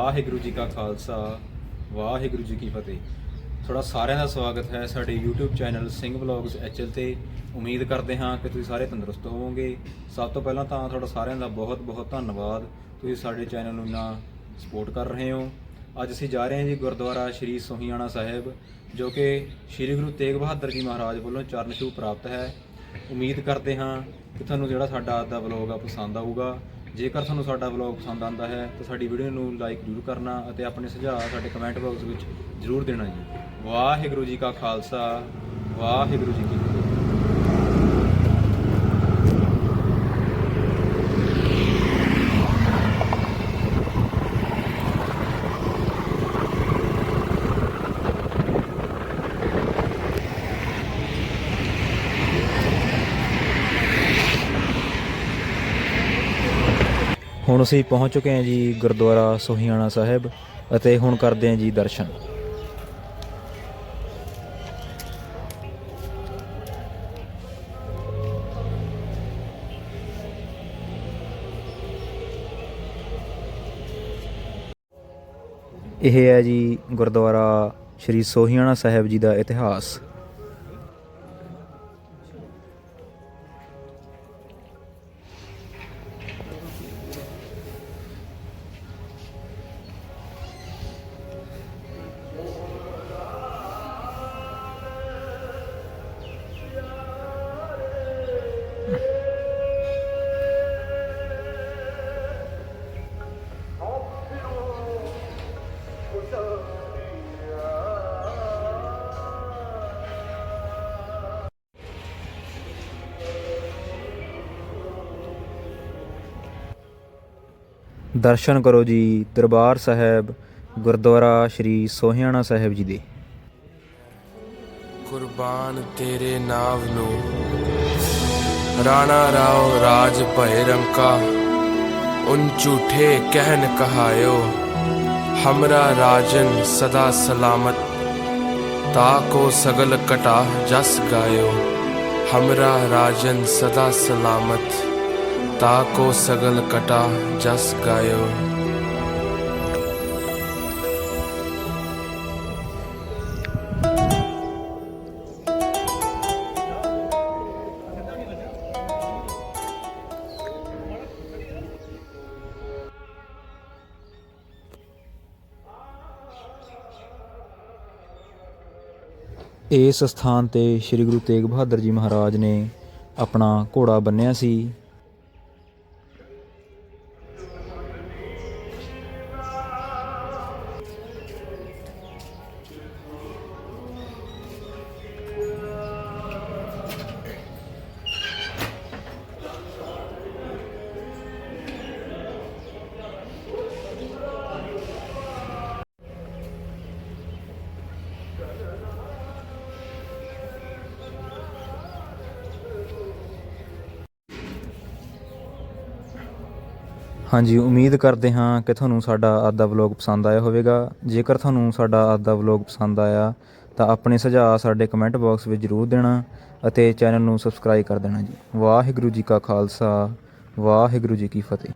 ਵਾਹਿਗੁਰੂ ਜੀ ਕਾ ਖਾਲਸਾ, ਵਾਹਿਗੁਰੂ ਜੀ ਕੀ ਫਤਿਹ। ਤੁਹਾਡਾ ਸਾਰਿਆਂ ਦਾ ਸਵਾਗਤ ਹੈ ਸਾਡੇ YouTube channel Singh vlogs HL ਤੇ। ਉਮੀਦ ਕਰਦੇ ਹਾਂ ਕਿ ਤੁਸੀਂ ਸਾਰੇ ਤੰਦਰੁਸਤ ਹੋਵੋਗੇ। ਸਭ ਤੋਂ ਪਹਿਲਾਂ ਤਾਂ ਤੁਹਾਡਾ ਸਾਰਿਆਂ ਦਾ ਬਹੁਤ ਬਹੁਤ ਧੰਨਵਾਦ। ਤੁਸੀਂ ਸਾਡੇ ਚੈਨਲ ਨੂੰ ਇੰਨਾ ਸਪੋਰਟ ਕਰ ਰਹੇ ਹੋ। ਅੱਜ ਅਸੀਂ ਜਾ ਰਹੇ ਹਾਂ ਜੀ ਗੁਰਦੁਆਰਾ ਸ਼੍ਰੀ ਸੋਹੀਆਣਾ ਸਾਹਿਬ, ਜੋ ਕਿ ਸ਼੍ਰੀ ਗੁਰੂ ਤੇਗ ਬਹਾਦਰ ਜੀ ਮਹਾਰਾਜ ਵੱਲੋਂ ਚਰਨ ਛੂਹ ਪ੍ਰਾਪਤ ਹੈ। ਉਮੀਦ ਕਰਦੇ ਹਾਂ ਕਿ ਤੁਹਾਨੂੰ ਜਿਹੜਾ ਸਾਡਾ ਅੱਜ ਦਾ ਵਲੌਗ ਆ ਪਸੰਦ ਆਊਗਾ। ਜੇਕਰ ਤੁਹਾਨੂੰ ਸਾਡਾ ਵਲੌਗ ਪਸੰਦ ਆਉਂਦਾ ਹੈ, ਤਾਂ ਸਾਡੀ ਵੀਡੀਓ ਨੂੰ ਲਾਈਕ ਜ਼ਰੂਰ ਕਰਨਾ ਅਤੇ ਆਪਣੇ ਸੁਝਾਅ ਸਾਡੇ ਕਮੈਂਟ ਬਾਕਸ ਵਿੱਚ ਜ਼ਰੂਰ ਦੇਣਾ ਜੀ। ਵਾਹਿਗੁਰੂ ਜੀ ਕਾ ਖਾਲਸਾ, ਵਾਹਿਗੁਰੂ ਜੀ ਕੀ ਫਤਿਹ ਹੁਣ ਅਸੀਂ ਪਹੁੰਚ ਚੁੱਕੇ ਹਾਂ ਜੀ ਗੁਰਦੁਆਰਾ ਸੋਹੀਆਣਾ ਸਾਹਿਬ ਅਤੇ ਹੁਣ ਕਰਦੇ ਹਾਂ ਜੀ ਦਰਸ਼ਨ। ਇਹ ਹੈ ਜੀ ਗੁਰਦੁਆਰਾ ਸ਼੍ਰੀ ਸੋਹੀਆਣਾ ਸਾਹਿਬ ਜੀ ਦਾ ਇਤਿਹਾਸ। ਦਰਸ਼ਨ ਕਰੋ ਜੀ ਦਰਬਾਰ ਸਾਹਿਬ, ਗੁਰਦੁਆਰਾ ਸ਼੍ਰੀ ਸੋਹੀਆਣਾ ਸਾਹਿਬ ਜੀ ਦੇ। ਕੁਰਬਾਨ ਤੇਰੇ ਨਾਮ ਨੂੰ, ਰਾਣਾ ਰਾਓ ਰਾਜ ਭੈ ਰੰਕਾ, ਉਨ ਝੂਠੇ ਕਹਿਨ ਕਹਾਇਓ। ਹਮਰਾ ਰਾਜਨ ਸਦਾ ਸਲਾਮਤ ਤਾ ਕੋ ਸਗਲ ਕਟਾ ਜਸ ਗਾਇਓ ਹਮਰਾ ਰਾਜਨ ਸਦਾ ਸਲਾਮਤ ਤਾ ਕੋ ਸਗਲ ਕਟਾ ਇਸ ਸਥਾਨ ਤੇ ਸ੍ਰੀ ਗੁਰੂ ਤੇਗ ਬਹਾਦਰ ਜੀ ਮਹਾਰਾਜ ਨੇ ਆਪਣਾ ਘੋੜਾ ਬੰਨ੍ਹਿਆ ਸੀ। ਹਾਂਜੀ, ਉਮੀਦ ਕਰਦੇ ਹਾਂ ਕਿ ਤੁਹਾਨੂੰ ਸਾਡਾ ਅੱਜ ਦਾ ਵਲੌਗ ਪਸੰਦ ਆਇਆ ਹੋਵੇਗਾ। ਜੇਕਰ ਤੁਹਾਨੂੰ ਸਾਡਾ ਅੱਜ ਦਾ ਵਲੌਗ ਪਸੰਦ ਆਇਆ, ਤਾਂ ਆਪਣੇ ਸੁਝਾਅ ਸਾਡੇ ਕਮੈਂਟ ਬਾਕਸ ਵਿੱਚ ਜ਼ਰੂਰ ਦੇਣਾ ਅਤੇ ਚੈਨਲ ਨੂੰ ਸਬਸਕ੍ਰਾਈਬ ਕਰ ਦੇਣਾ ਜੀ। ਵਾਹਿਗੁਰੂ ਜੀ ਕਾ ਖਾਲਸਾ, ਵਾਹਿਗੁਰੂ ਜੀ ਕੀ ਫਤਿਹ।